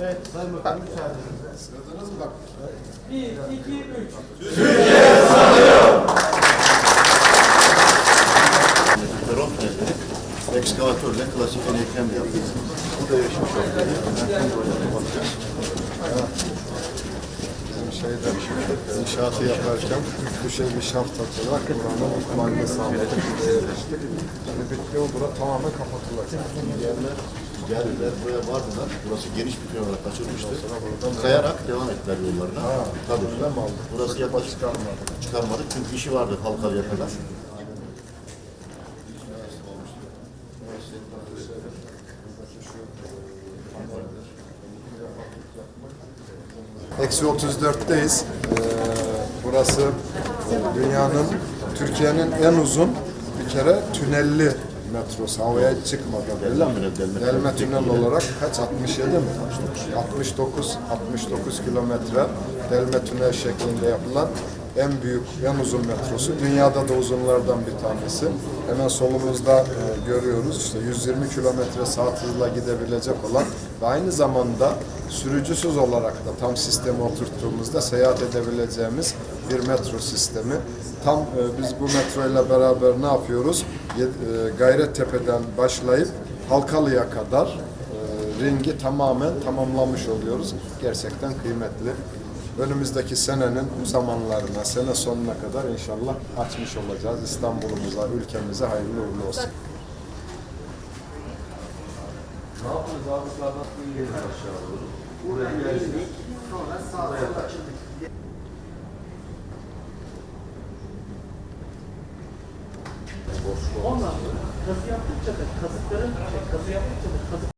Evet Sayın Bakanım müsaadenizle. Sıradınız mı bak? 1, 2, 3. Peron ekskavatörle klasik en eklem yaptık. Bu da yaşamış oldu. Şeyde inşaatı yaparken düşen bir şaft atarak buranın ikmalini sağladık. Şimdi bitti o bura tamamen kapatılacak. Yerler geldiler buraya vardılar. Burası geniş bir tünel olarak açılmıştı. Kayarak devam ettiler yollarına. Tabii. Mi oldu? Burası yaklaşık Çıkarmadık. çıkarmadık çünkü işi vardı Halkalı'ya kadar. Eksi 34'teyiz. Ee, burası dünyanın, Türkiye'nin en uzun bir kere tünelli metrosu. Havaya çıkmadan. Delme delme Delme tünel olarak kaç? 67 mi? 69, 69 kilometre delme tünel şeklinde yapılan en büyük, en uzun metrosu. Dünyada da uzunlardan bir tanesi. Hemen solumuzda e, görüyoruz. İşte 120 kilometre saat hızla gidebilecek olan ve aynı zamanda sürücüsüz olarak da tam sistemi oturttuğumuzda seyahat edebileceğimiz bir metro sistemi. Tam e, biz bu metro ile beraber ne yapıyoruz? E, Gayrettepe'den başlayıp Halkalı'ya kadar e, ringi tamamen tamamlamış oluyoruz. Gerçekten kıymetli. Önümüzdeki senenin bu zamanlarına, sene sonuna kadar inşallah açmış olacağız. İstanbul'umuza, ülkemize hayırlı uğurlu olsun. Ne yapıyoruz abi? Sağdan inelim aşağı doğru. Buraya geldik. Sonra sağa açıldık. Ondan sonra kazı yaptıkça da kazıkların, şey, kazı yaptıkça da kazık